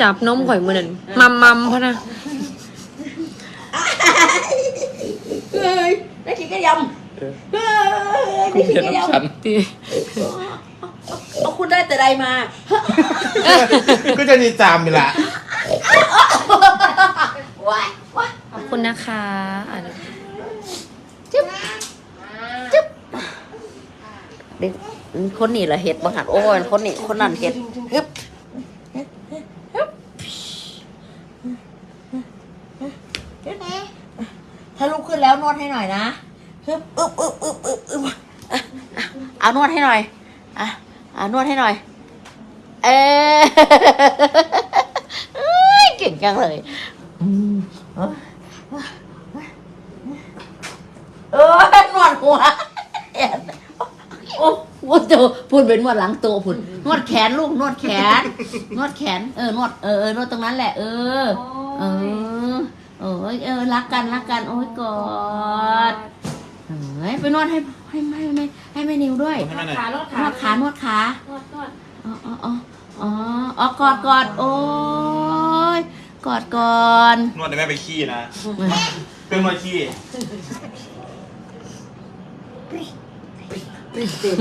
จับนมข่อยมือนั่นมัมมัมพะนะเฮ้ยได้กินกระยำเฮ้ยได้กินกระยำตีเอาคุณได้แต่ใดมา ก็จะดีจามไปละว้ายว้ายขอบคุณนะคะอะเดี๋ยวเด็กคนนี้ละเห็ดบางหันโอ้ยคนนี้คนนั้นเห็ดฮึบ ถ้าลุกขึ้นแล้วนวดให้หน่อยนะฮึบอึบอึบอึบอึบอึบเอานวดให้หน่อยอะเอานวดให้หน่อย เออเก่งจังเลยเออนวดหัวโอ้โหโจพูดเป็นนวดหลังโตพูดนวดแขนลูกนวดแขน นวดแขน เออนวดเออเออนวดตรงนั้นแหละ เออ เออ เออเออรักกันรักกัน โอ้ยกอดเฮ้ยไปนวดให้ให้ให้ให้ให้แม่นิวด้วยให้มันหน่อย ขานวดขานวดขานวดนวดอ๋ออ๋ออ๋ออ๋ออ๋อกอดกอดโอ้ยกอดก่อนนวดแต่แม่ไปขี้นะเครื่องนวดขี้เต็มเต็ม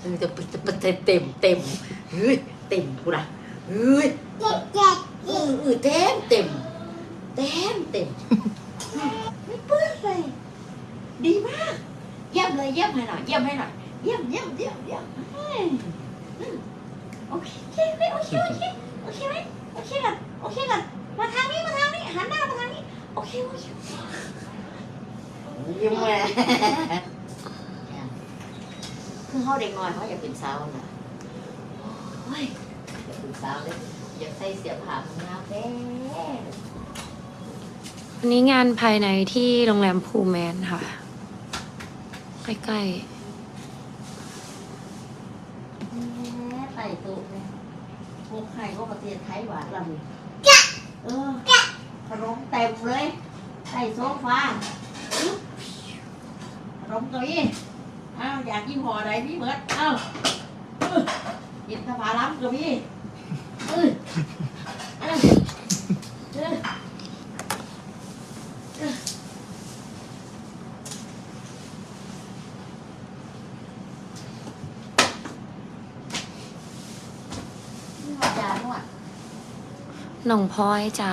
เออจะจะเต็มเต็มเฮ้ยเต็มกูนะเฮ้ยเออเออเต็มเต็มเต็มเต็มไม่เปื้อนเลย ดีมาก เยี่ยมเลยเยี่ยมให้หน่อยเยี่ยมให้หน่อยเยี่ยมเยี่ยมเยี่ยมเยี่ยมเฮ้ยอืมโอเคโอเคโอเคโอเคโอเคไหมโอเคกันโอเคกันมาทางนี้มาทางนี้หันหน้ามาทางนี้โอเคโอเคยิ้มเลยคือเขาเด็กน้อยเขาอยากเป็นสาวนะโอ้ยอยากเป็นสาวเลย อยากใส่เสียผ้าของเราแท้อันนี้งานภายในที่โรงแรมพูแมนค่ะ ใกล้แม่ไต่ตุเนี่ยพวกใครก็ประเทศไทยหวานลำเออขนมเต็มเลยใส่โซฟาอึ๊บขนมตัวนี้อ้าวอยากกินห่ออะไรพี่เบิร์ดอ้าวอื้อกินสภาล้ำกับพี่ น้องพลอยจ้า